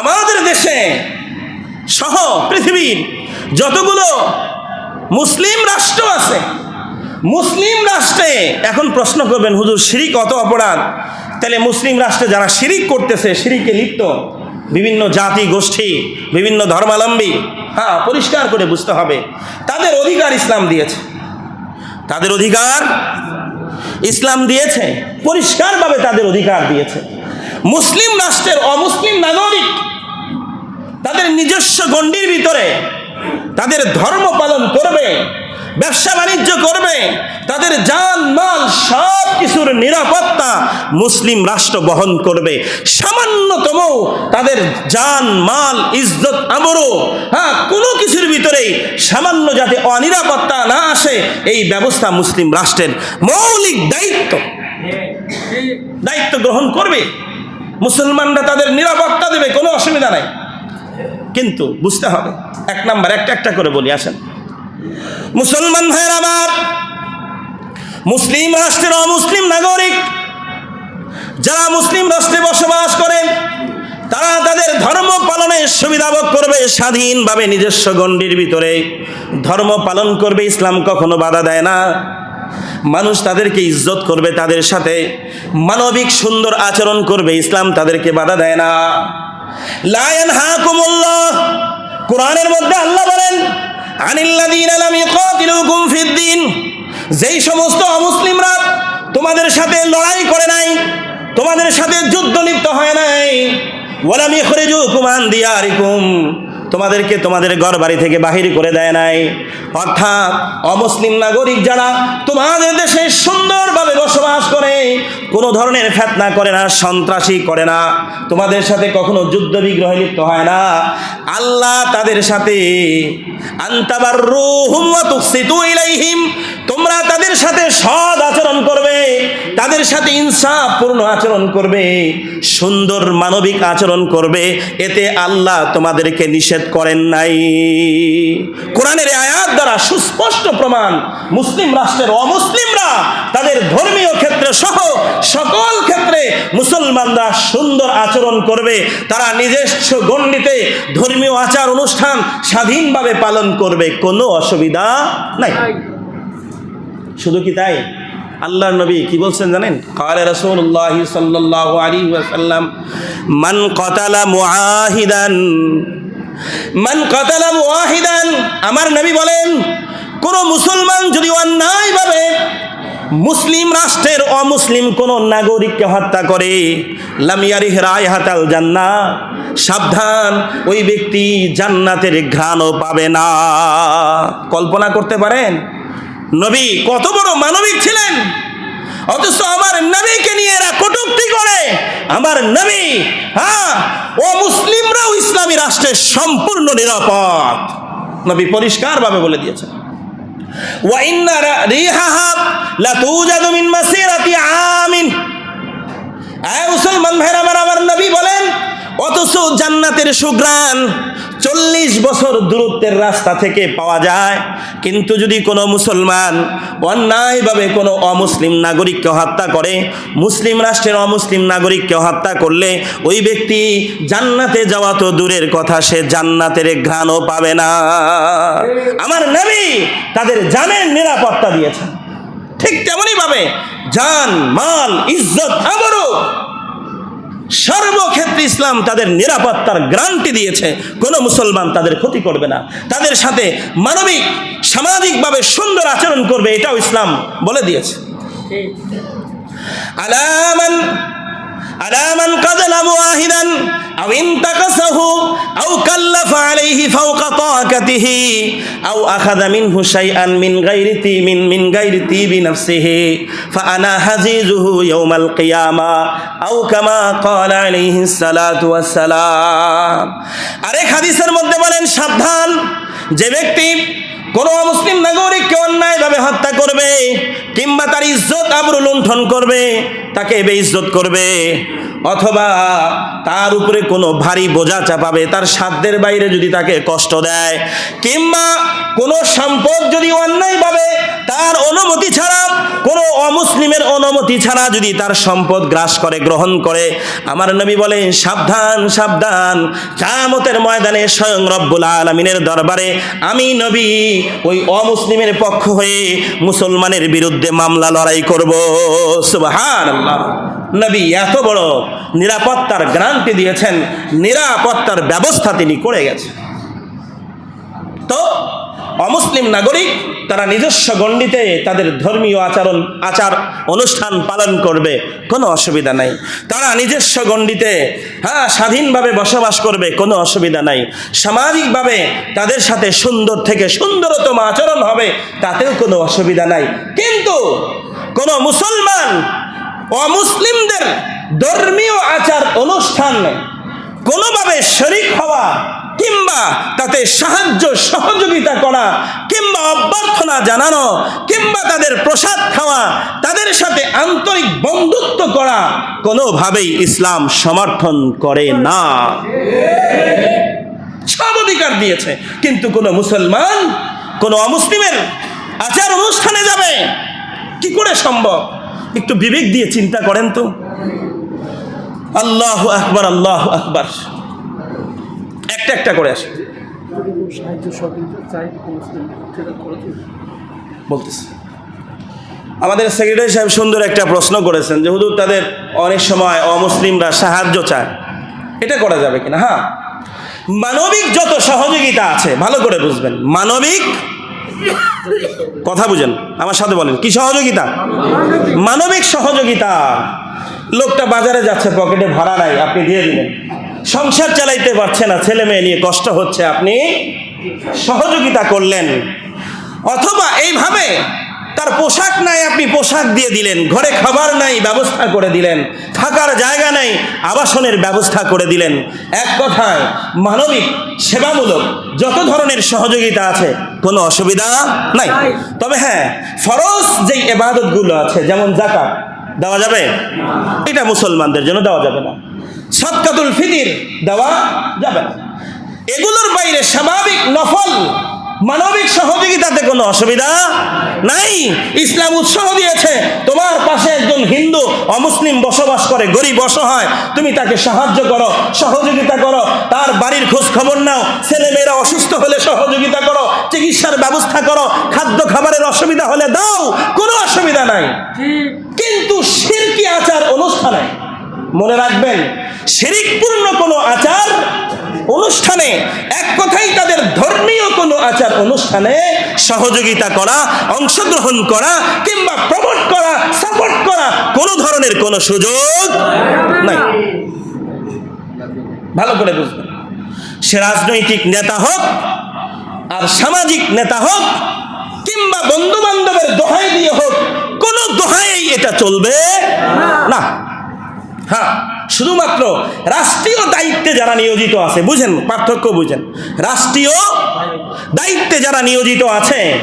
আমাদের দেশে সহ পৃথিবীর যতগুলো মুসলিম রাষ্ট্র আছে, মুসলিম রাষ্ট্রে এখন প্রশ্ন করবেন, হুজুর, শিরিক অত অপরাধ। তাহলে মুসলিম রাষ্ট্রে যারা শিরিক করতেছে, শিরিকে লিপ্ত, বিভিন্ন জাতি, গোষ্ঠী, বিভিন্ন ধর্মাবলম্বী হ্যাঁ পরিষ্কার করে বুঝতে হবে, তাদের অধিকার ইসলাম দিয়েছে। তাদের অধিকার ইসলাম দিয়েছে, পরিষ্কারভাবে তাদের অধিকার দিয়েছে। মুসলিম রাষ্ট্রের অমুসলিম নাগরিক, তাদের নিজস্ব গণ্ডির ভিতরে তাদের ধর্ম পালন করবে, ব্যবসা বাণিজ্য করবে, তাদের জান, মাল সব কিছুর নিরাপত্তা মুসলিম রাষ্ট্র বহন করবে। সামান্যতম তাদের জান, মাল, ইজ্জত আমরও হ্যাঁ কোনো কিছুর ভিতরেই সামান্য যাতে অনিরাপত্তা না আসে, এই ব্যবস্থা মুসলিম রাষ্ট্রের মৌলিক দায়িত্ব। দায়িত্ব গ্রহণ করবে। মুসলমানরা তাদের নিরাপত্তা দেবে, কোনো অসুবিধা নাই। কিন্তু বুঝতে হবে, এক নাম্বার, একটা একটা করে বলি, আসেন। মুসলমান ভাইয়ের আমার, মুসলিম রাষ্ট্রের অমুসলিম নাগরিক, যারা মুসলিম রাষ্ট্রে বসবাস করেন তারা তাদের ধর্ম পালনের সুবিধা ভোগ করবে স্বাধীনভাবে নিজস্ব গণ্ডির ভিতরে। ধর্ম পালন করবে, ইসলাম কখনো বাধা দেয় না। মানুষ তাদেরকে ইজ্জত করবে, তাদের সাথে মানবিক সুন্দর আচরণ করবে, ইসলাম তাদেরকে বাধা দেয় না। লায়ন হাকুমুল্লাহ কোরআনের মধ্যে আল্লাহ বলেন ফিদ্দিন যেই সমস্ত অমুসলিমরা তোমাদের সাথে লড়াই করে নাই, তোমাদের সাথে যুদ্ধ লিপ্ত হয় নাই, ওয়ালাম ইখরিজুকুম আন দিয়ারিকুম। তোমাদেরকে তোমাদের ঘর বাড়ি থেকে বাহির করে দেয় নাই। অর্থাৎ অমুসলিম নাগরিক যারা তোমাদের দেশে সুন্দরভাবে বসবাস করে, কোনো ধরনের ফেতনা করে না, সন্ত্রাসী করে না। তোমাদের সাথে কখনো যুদ্ধ বিগ্রহে লিপ্ত হয় না। আল্লাহ তাদের সাথে আন্তাবার রুহুম তোমরা তাদের সাথে সদ আচরণ করবে। তাদের সাথে ইনসাফপূর্ণ আচরণ করবে সুন্দর মানবিক আচরণ করবে এতে আল্লাহ তোমাদেরকে নিষেধ করেন নাই। কোরআনের আয়াত দ্বারা সুস্পষ্ট প্রমাণ মুসলিম রাষ্ট্রের অমুসলিমরা তাদের ধর্মীয় ক্ষেত্রে সহ সকল ক্ষেত্রে মুসলমানরা সুন্দর আচরণ করবে। তারা নিজস্ব গণ্ডিতে ধর্মীয় আচার অনুষ্ঠান স্বাধীনভাবে পালন করবে কোনো অসুবিধা নাই। শুধু কি তাই? আল্লাহর নবী কি বলছেন জানেন? কালে রাসূলুল্লাহ সাল্লাল্লাহু আলাইহি ওয়াসাল্লাম মান কাতালা মুআহিদান মান আমার নবী বলেন, কোন মুসলমান যদি অন্যায়ভাবে মুসলিম রাষ্ট্রের অমুসলিম কোন নাগরিককে হত্যা করে লামিয়ারিহ রায় হাতাল জান্না, সাবধান, ওই ব্যক্তি জান্নাতের ঘ্রাণও পাবে না। কল্পনা করতে পারেন? নবী কত বড় মানবিক ছিলেন। অথচ আমার নবীকে নিয়ে এরা কটুক্তি করে। আমার নবী হ্যাঁ ও মুসলিমরাও ইসলামী রাষ্ট্রের সম্পূর্ণ নিরাপদ। নবী পরিষ্কারভাবে বলে দিয়েছেন। আমার নবী বলেন অথচ জান্নাতের সুগ্রাণ চল্লিশ বছর দূরত্বের রাস্তা থেকে পাওয়া যায়। কিন্তু যদি কোনো মুসলমান অন্যায়ভাবে কোনো অমুসলিম নাগরিককে হত্যা করে, মুসলিম রাষ্ট্রের অমুসলিম নাগরিককে হত্যা করলে ওই ব্যক্তি জান্নাতে যাওয়া তো দূরের কথা, সে জান্নাতের ঘ্রাণও পাবে না। আমার নামি তাদের জানের নিরাপত্তা দিয়েছেন। ঠিক তেমনই ভাবে জান, মাল, ইজ্জত আমারও সর্বক্ষেত্রে ইসলাম তাদের নিরাপত্তার গ্রান্টি দিয়েছে। কোনো মুসলমান তাদের ক্ষতি করবে না। তাদের সাথে মানবিক সামাজিকভাবে সুন্দর আচরণ করবে এটাও ইসলাম বলে দিয়েছে। আলামান আলামান কাজালা মুআহিদান, আও ইনতাকাসাহু আও কাল্লাফা আলাইহি ফাওকা তাকাতিহি, আও আখাযা মিনহু শাইআন মিন গায়রি তিমিন মিন গায়রি তিবি নাফসিহি ফাআনা হাজিজুহু ইয়াউমাল কিয়ামা, আও কামা ক্বালা আলাইহি সালাতু ওয়াসসালাম। আরেক হাদিসের মধ্যে বলেন, সাবধান, যে ব্যক্তি কোন মুসলিম নাগরিককে অন্যায়ভাবে হত্যা করবে, কিংবা তার ইজ্জত আবরু লুণ্ঠন করবে, তাকে বেইজ্জত করবে, অথবা তার উপরে কোনো ভারী বোঝা চাপাবে, তার সাধ্যের বাইরে যদি তাকে কষ্ট দেয়, কিংবা কোনো সম্পদ যদি অন্যায় অন্যায়ভাবে তার অনুমতি ছাড়া, কোনো অমুসলিমের অনুমতি ছাড়া যদি তার সম্পদ গ্রাস করে, গ্রহণ করে, আমার নবী বলেন, সাবধান সাবধান কামতের ময়দানে স্বয়ং রব্বুল আলমিনের দরবারে আমি নবী ওই অমুসলিমের পক্ষ হয়ে মুসলমানের বিরুদ্ধে মামলা লড়াই করব। সুবহান নবী এত বড় নিরাপত্তার গ্রান্টি দিয়েছেন, নিরাপত্তার ব্যবস্থা তিনি করে গেছেন। অমুসলিম নাগরিক তারা নিজস্ব গণ্ডিতে তাদের ধর্মীয় আচরণ, আচার, অনুষ্ঠান পালন করবে, কোনো অসুবিধা নাই। তারা নিজস্ব গণ্ডিতে হ্যাঁ স্বাধীনভাবে বসবাস করবে, কোনো অসুবিধা নাই। সামাজিকভাবে তাদের সাথে সুন্দর থেকে সুন্দরতম আচরণ হবে, তাতেও কোনো অসুবিধা নাই। কিন্তু কোনো মুসলমান অমুসলিমদের ধর্মীয় আচার, অনুষ্ঠান কোনোভাবে শরিক হওয়া কিংবা তাতে সাহায্য সহযোগিতা করা, কিংবা অভ্যর্থনা জানানো, কিংবা তাদের প্রসাদ খাওয়া, তাদের সাথে আন্তরিক বন্ধুত্ব করা, কোনোভাবেই ইসলাম সমর্থন করে না। সব অধিকার দিয়েছে, কিন্তু কোনো মুসলমান, কোনো অমুসলিমের আচার অনুষ্ঠানে যাবে, কি করে সম্ভব? একটু বিবেক দিয়ে চিন্তা করেন তো। আল্লাহ আকবর, আল্লাহ আকবার। একটা একটা করে আসে। বলতেছে। আমাদের সেক্রেটারি সাহেব সুন্দর একটা প্রশ্ন করেছেন যে হুজুর তাদের অনেক সময় অমুসলিমরা সাহায্য চায়। এটা করা যাবে কিনা? হ্যাঁ। মানবিক যত সহযোগিতা আছে ভালো করে বুঝবেন। মানবিক কথা বুঝেন। আমার সাথে বলেন কি সহযোগিতা? মানবিক সহযোগিতা। লোকটা বাজারে যাচ্ছে, পকেটে ভাড়া নাই, আপনি দিয়ে দিলেন। সংসার চালাইতে পারছে না, ছেলে মেয়ে নিয়ে কষ্ট হচ্ছে, আপনি সহযোগিতা করলেন। অথবা এইভাবে তার পোশাক নাই, আপনি পোশাক দিয়ে দিলেন, ঘরে খাবার নাই, ব্যবস্থা করে দিলেন, থাকার জায়গা নাই, আবাসনের ব্যবস্থা করে দিলেন। এক কথায়, মানবিক, সেবামূলক, যত ধরনের সহযোগিতা আছে, কোনো অসুবিধা নাই। তবে হ্যাঁ ফরজ যেই এবাদতগুলো আছে, যেমন জাকাত দেওয়া যাবে? এটা মুসলমানদের জন্য দেওয়া যাবে না। সৎকাতুল ফিতির দেওয়া যাবে না। এগুলোর বাইরে স্বাভাবিক নফল মানবিক সহযোগিতাতে কোনো অসুবিধা নাই। ইসলাম উৎসাহ দিয়েছে, তোমার পাশে একজন হিন্দু অমুসলিম বসবাস করে, গরিব অসহায়, তুমি তাকে সাহায্য করো, সহযোগিতা করো, তার বাড়ির খোঁজ খবর নাও, ছেলেমেয়েরা অসুস্থ হলে সহযোগিতা করো, চিকিৎসার ব্যবস্থা করো, খাদ্য খাবারের অসুবিধা হলে দাও, কোনো অসুবিধা নাই। কিন্তু শিরকি আচার অনুষ্ঠানে, মনে রাখবেন, শিরিকপূর্ণ কোনো আচার অনুষ্ঠানে, এক কথাই তাদের ধর্মীয় কোনো আচার অনুষ্ঠানে সহযোগিতা করা, অংশগ্রহণ করা, কিংবা প্রমোট করা সাপোর্ট করা কোনো ধরনের কোনো সুযোগ নাই। ভালো করে বুঝবেন। সে রাজনৈতিক নেতা হোক আর সামাজিক নেতা হোক, কিংবা বন্ধু বান্ধবের দোহাই দিয়ে হোক, কোনো দোহাই এটা চলবে না। হ্যাঁ। শুধুমাত্র রাষ্ট্রীয় দায়িত্বে যারা নিয়োজিত আছে, বুঝেন পার্থক্য বুঝেন। রাষ্ট্রীয় দায়িত্বে যারা নিয়োজিত আছে,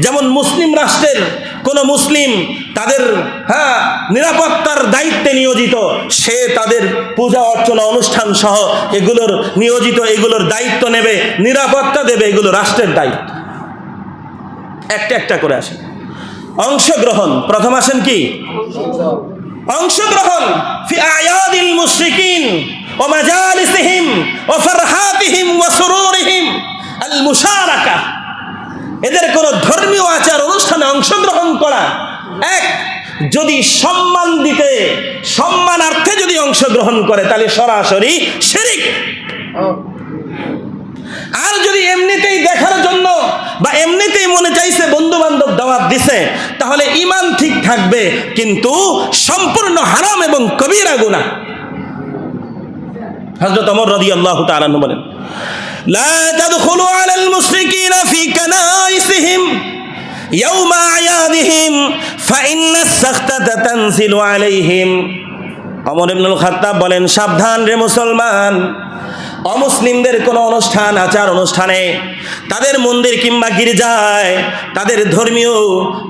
যেমন মুসলিম রাষ্ট্রের কোন মুসলিম তাদের হ্যাঁ নিরাপত্তার দায়িত্বে নিয়োজিত, সে তাদের পূজা অর্চনা অনুষ্ঠান সহ এগুলোর নিয়োজিত, এগুলোর দায়িত্ব নেবে, নিরাপত্তা দেবে এগুলো রাষ্ট্রের দায়িত্ব। একটা একটা করে আসেন। অংশগ্রহণ, প্রথম আসেন কি? অংশগ্রহণ ফি আয়াদিল মুশরিকিন ও মাজালিসিহিম ও ফারহাতিহিম ওয়া সুরুরিহিম। আল মুশারাকা। এদের কোন ধর্মীয় আচার অনুষ্ঠানে অংশগ্রহণ করা এক, যদি সম্মান দিতে, সম্মানার্থে যদি অংশগ্রহণ করে, তাহলে সরাসরি শিরিক। আর যদি এমনিতেই দেখার জন্য বা এমনিতেই মনে চাইছে বন্ধু বান্ধব দাওয়াত দিছে তাহলে ইমান ঠিক থাকবে কিন্তু সম্পূর্ণ হারাম এবং কবিরা গুনাহ হযরত ওমর রাদিয়াল্লাহু তাআলা আনহু বলেন لا تدخلوا على المشركين في كنائسهم يوم أعيادهم فإن السختة تنزل عليهم অমর ইবনুল খাত্তাব বলেন সাবধান রে মুসলমান অমুসলিমদের কোনো অনুষ্ঠান, আচার অনুষ্ঠানে তাদের মন্দির কিংবা গির্জায় তাদের ধর্মীয়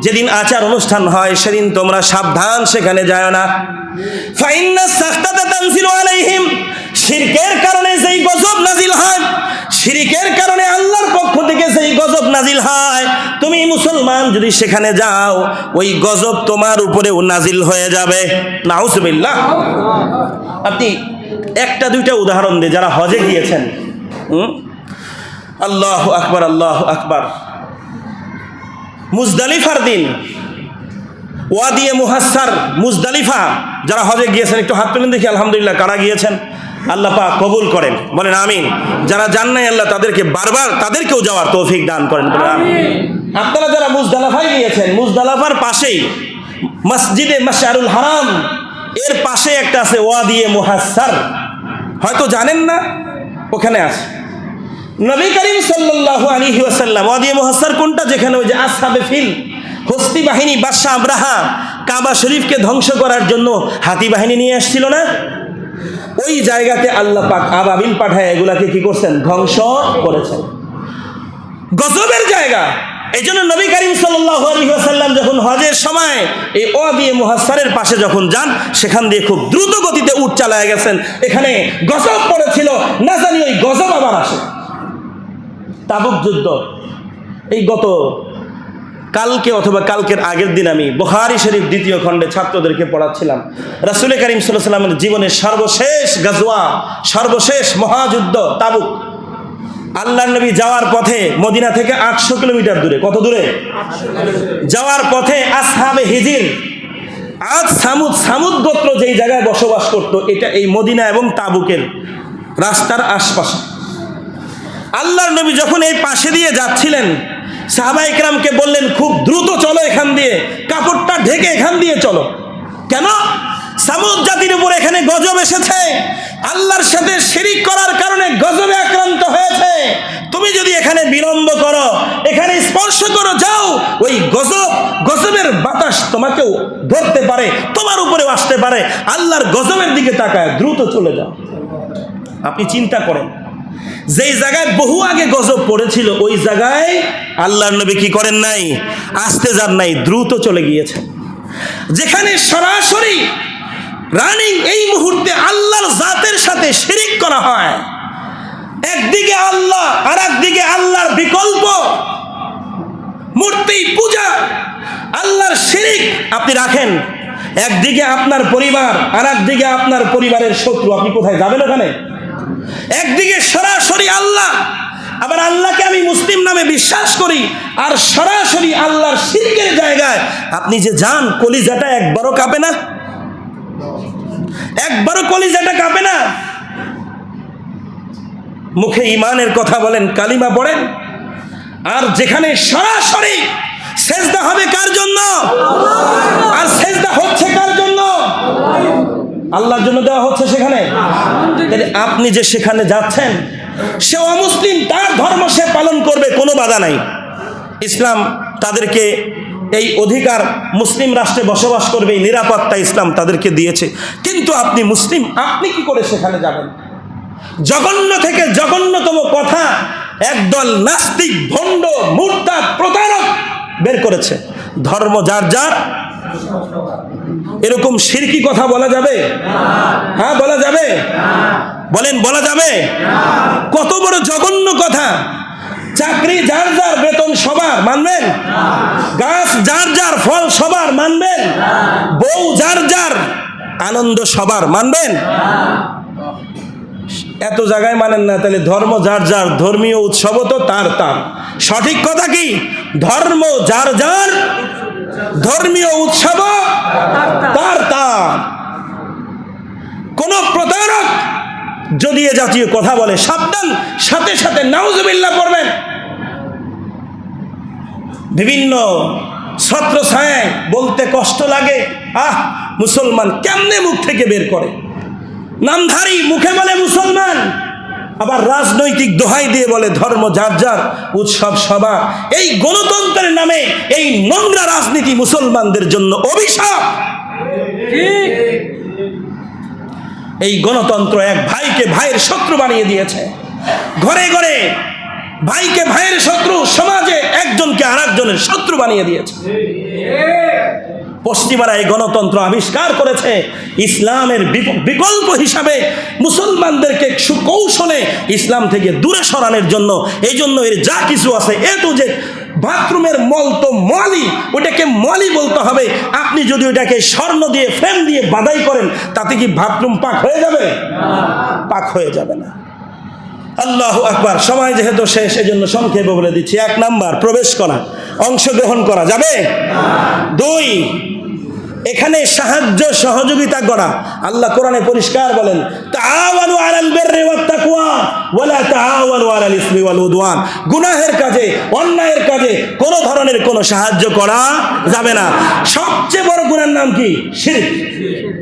যেদিন আচার অনুষ্ঠান হয়, সেদিন তোমরা সাবধান, সেখানে যায় না। শিরকের কারণে গজব নাজিল শিরিকের কারণে আল্লাহর পক্ষ থেকে যেই গজব নাজিল হয়, তুমি মুসলমান যদি সেখানে যাও, ওই গজব তোমার উপরেও নাজিল হয়ে যাবে। নাউজুবিল্লাহ। আপনি একটা দুইটা উদাহরণ দিয়ে যারা হজে গিয়েছেন হুম? আল্লাহ আকবার আল্লাহ আকবার। মুজদালিফার দিন ওয়াদিয়ে মুহাসার মুজদালিফা যারা হজে গিয়েছেন একটু হাত তুলেন দেখি আলহামদুলিল্লাহ কারা গিয়েছেন? আল্লাহ পাক কবুল করেন বলেন আমিন। যারা যান নাই আল্লাহ তাদেরকে বারবার তাদেরকেও যাওয়ার তৌফিক দান করেন বলেন আমিন। আপনারা যারা মুজদালাফায় গিয়েছেন মুজদালাফার পাশেই মসজিদে মাশারুল হারাম এর পাশে একটা আছে ওয়াদিয়ে মুহাসার হয়তো জানেন না, ওখানে আছে। নবী করিম সাল্লাল্লাহু আলাইহি ওয়াসাল্লাম ওয়াদিয়ে মুহাসার কোনটা? যেখানে ওই যে আসহাবে ফিল, হস্তি বাহিনী, বাদশাহ আব্রাহা, কাবা শরীফকে ধ্বংস করার জন্য হাতি বাহিনী নিয়ে আসছিল না? ওই জায়গাতে আল্লাহ পাক আবাবিল পাঠায়, এগুলাকে কি করছেন? ধ্বংস করেছেন। গজবের জায়গা। এই জন্য নবী করিম ওয়াসাল্লাম যখন হজের সময় এই অ দিয়ে মুহাসারের পাশে যখন যান, সেখান দিয়ে খুব দ্রুত গতিতে উঠ চালায় গেছেন। এখানে গজব পড়েছিল। না জানি ওই গজব আবার আসে। তাবুক যুদ্ধ। এই গত কালকে অথবা কালকের আগের দিন আমি বুখারি শরীফ দ্বিতীয় খণ্ডে ছাত্রদেরকে পড়াচ্ছিলাম। রাসুল করিম সাল্লাহ সাল্লামের জীবনের সর্বশেষ গাজওয়া, সর্বশেষ মহাযুদ্ধ তাবুক। আল্লাহ নবী যাওয়ার পথে মদিনা থেকে আটশো কিলোমিটার দূরে। কত দূরে? যাওয়ার পথে আসহাবে হিজির। আজ সামুদ সামুদ গোত্র যেই জায়গায় বসবাস করত, এটা এই মদিনা এবং তাবুকের রাস্তার আশপাশে। আল্লাহর নবী যখন এই পাশে দিয়ে যাচ্ছিলেন, সাহাবা ইকরামকে বললেন, খুব দ্রুত চলো এখান দিয়ে, কাপড়টা ঢেকে এখান দিয়ে চলো। কেন? সামুদ জাতির উপর এখানে গজব এসেছে। আল্লাহর সাথে শিরিক করার কারণে গজবে আক্রান্ত হয়েছে। তুমি যদি এখানে বিলম্ব করো, এখানে স্পর্শ করো, যাও, ওই গজব, গজবের বাতাস তোমাকেও ধরতে পারে, তোমার উপরেও আসতে পারে। আল্লাহর গজবের দিকে তাকায়, দ্রুত চলে যাও। আপনি চিন্তা করেন, যেই জায়গায় বহু আগে গজব পড়েছিল, ওই জায়গায় আল্লাহর নবী কি করেন নাই? আসতে যান নাই, দ্রুত চলে গিয়েছে যেখানে সরাসরি রানিং এই মুহূর্তে আল্লাহর জাতের সাথে শিরিক করা হয়। একদিকে আল্লাহ আর একদিকে আল্লাহর বিকল্প। মূর্তি, পূজা, আল্লাহর শিরিক আপনি রাখেন। একদিকে আপনার পরিবার আর একদিকে আপনার পরিবারের শত্রু। আপনি কোথায় যাবেন ওখানে? একদিকে সরাসরি আল্লাহ। আবার আল্লাহকে আমি মুসলিম নামে বিশ্বাস করি, আর সরাসরি আল্লাহর শিরকের জায়গায়। আপনি যে যান, কলিজাটা একবারও কাঁপে না? একবারও কলিজাটা কাঁপে না। মুখে ইমানের কথা বলেন, কালিমা পড়েন। আর যেখানে সরাসরি সেজদা হবে কার জন্য? আর সেজদা হচ্ছে কার জন্য? আল্লাহর জন্য দেওয়া হচ্ছে সেখানে। আপনি যে সেখানে যাচ্ছেন, সে অমুসলিম, তার ধর্ম সে পালন করবে, কোনো বাধা নাই। ইসলাম তাদেরকে এই অধিকার মুসলিম রাষ্ট্রে বসবাস করবে, এই নিরাপত্তা ইসলাম তাদেরকে দিয়েছে। কিন্তু আপনি মুসলিম, আপনি কি করে সেখানে যাবেন? জঘন্য থেকে জঘন্যতম কথা, একদল নাস্তিক, ভণ্ড, মূর্তা, প্রতারক বের করেছে। ধর্ম যার যার, এরকম সিরকি কথা বলা যাবে? হ্যাঁ বলা যাবে? বলেন, বলা যাবে? কত বড় জঘন্য কথা চাকরি যার যার বেতন সবার, মানবেন? গাছ যার যার, ফল সবার, মানবেন? বউ যার যার, আনন্দ সবার, মানবেন? এত জায়গায় মানেন না, তাহলে ধর্ম যার যার, ধর্মীয় উৎসবও তো তার তার। সঠিক কথা কি? ধর্ম যার যার, ধর্মীয় উৎসব তার তার। কোন প্রতারক যদি এ জাতীয় কথা বলে, সাবধান, সাথে সাথে নাউজুবিল্লাহ পড়বেন। বিভিন্ন ছত্র ছায় বলতে কষ্ট লাগে, আহ, মুসলমান কেমনে মুখ থেকে বের করে? নামধারী মুখে বলে মুসলমান, আবার রাজনৈতিক দোহাই দিয়ে বলে ধর্ম যার যার, উৎসব সভা এই গণতন্ত্রের নামে এই নোংরা রাজনীতি মুসলমানদের জন্য অভিশাপ। এই গণতন্ত্র এক ভাইকে ভাইয়ের শত্রু বানিয়ে দিয়েছে। ঘরে ঘরে ভাইকে ভাইয়ের শত্রু, সমাজে একজনকে আর একজনের শত্রু বানিয়ে দিয়েছে। পশ্চিমারা এই গণতন্ত্র আবিষ্কার করেছে। ইসলামের বিকল্প হিসাবে মুসলমানদেরকে সুকৌশলে ইসলাম থেকে দূরে সরানোর জন্য এই জন্য এর যা কিছু আছে, এ যে বাথরুমের মল তো মলই, ওটাকে মলই বলতে হবে। আপনি যদি ওটাকে স্বর্ণ দিয়ে, ফ্রেম দিয়ে বাদাই করেন, তাতে কি বাথরুম পাক হয়ে যাবে? পাক হয়ে যাবে না। আল্লাহ আকবার, সময় যেহেতু শেষ জন্য সংক্ষেপে বলে দিচ্ছি। এক নাম্বার, প্রবেশ করা, অংশগ্রহণ করা যাবে? দুই এখানে সাহায্য সহযোগিতা করা। আল্লাহ কোরআনে পরিষ্কার বলেন গুনাহের কাজে, অন্যায়ের কাজে কোনো ধরনের কোনো সাহায্য করা যাবে না। সবচেয়ে বড় গুনার নাম কি? শিরক।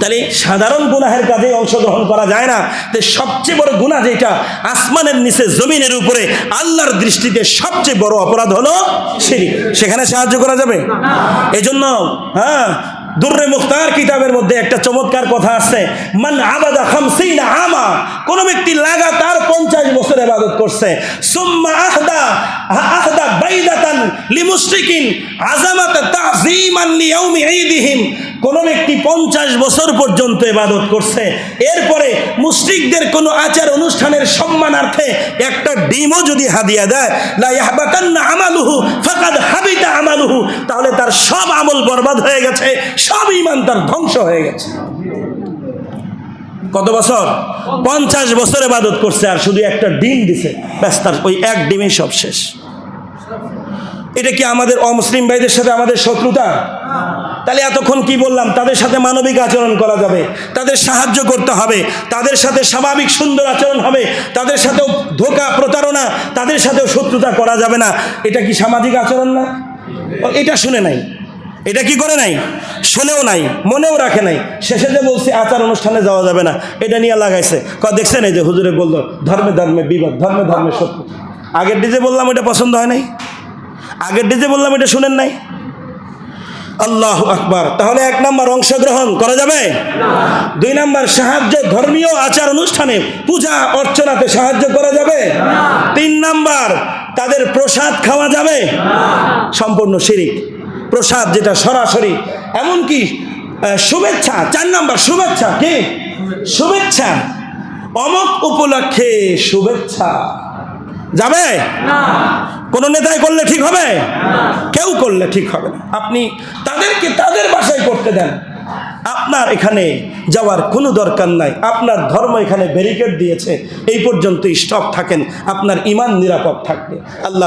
তাহলে সাধারণ গুনাহের কাজে অংশগ্রহণ করা যায় না। তো সবচেয়ে বড় গুণা যেটা আসমানের নিচে জমিনের উপরে আল্লাহর দৃষ্টিতে সবচেয়ে বড় অপরাধ হলো শিরিক। সেখানে সাহায্য করা যাবে? এজন্য হ্যাঁ দুর্রে মুখতার কিতাবের মধ্যে একটা চমৎকার কথা আছে, মান আবাদা খামসিনা আমা কোন ব্যক্তি লাগাতার পঞ্চাশ বছর ইবাদত করছে। সুম্মা আহদা আহদা বাইদাতান লিমুশরিকিন আযামাত তাযীমান লিয়াউমি ঈদিহিম কোন ব্যক্তি পঞ্চাশ বছর পর্যন্ত ইবাদত করছে। এরপরে মুশরিকদের কোনো আচার অনুষ্ঠানের সম্মানার্থে একটা ডিমও যদি হাদিয়া দেয়, লা ইয়াহবাতান্না আমালুহু ফাকাদ হাবিতা আমালুহু তাহলে তার সব আমল বরবাদ হয়ে গেছে। সব ঈমান তার ধ্বংস হয়ে গেছে। কত বছর? পঞ্চাশ বছর ইবাদত করছে আর শুধু একটা ডিম দিছে। ব্যাস তার ওই এক ডিমেই সব শেষ। এটা কি আমাদের অমুসলিম ভাইদের সাথে আমাদের শত্রুতা? তাহলে এতক্ষণ কি বললাম? তাদের সাথে মানবিক আচরণ করা যাবে, তাদের সাহায্য করতে হবে, তাদের সাথে স্বাভাবিক সুন্দর আচরণ হবে, তাদের সাথেও ধোকা প্রতারণা, তাদের সাথেও শত্রুতা করা যাবে না। এটা কি সামাজিক আচরণ না? এটা শুনে নাই। এটা কি করে নাই? শুনেও নাই, মনেও রাখে নাই। শেষে যে বলছি, আচার অনুষ্ঠানে যাওয়া যাবে না, এটা নিয়ে লাগাইছে। ক দেখছেন এই যে হুজুরে বলল, ধর্মে ধর্মে বিবাদ, ধর্মে ধর্মে শত্রু আগের ডিজে বললাম এটা পছন্দ হয় নাই? আগের ডিজে বললাম এটা শুনেন নাই? আল্লাহ আকবার। তাহলে এক নম্বর অংশগ্রহণ করা যাবে? দুই নম্বর, সাহায্য ধর্মীয় আচার অনুষ্ঠানে পূজা অর্চনাতে সাহায্য করা যাবে? তিন নাম্বার, তাদের প্রসাদ খাওয়া যাবে? সম্পূর্ণ শিরিক। প্রসাদ যেটা সরাসরি এমনকি শুভেচ্ছা চার নাম্বার শুভেচ্ছা কি? শুভেচ্ছা। অমক উপলক্ষে শুভেচ্ছা। যাবে? কোন নেতাই করলে ঠিক হবে? কেউ করলে ঠিক হবে না। আপনি তাদেরকে তাদের বাসায় করতে দেন। আপনার এখানে যাওয়ার কোনো দরকার নাই। আপনার ধর্ম এখানে ব্যারিকেড দিয়েছে। এই পর্যন্ত স্টপ থাকেন। আপনার ইমান নিরাপদ থাকবে। আল্লাহ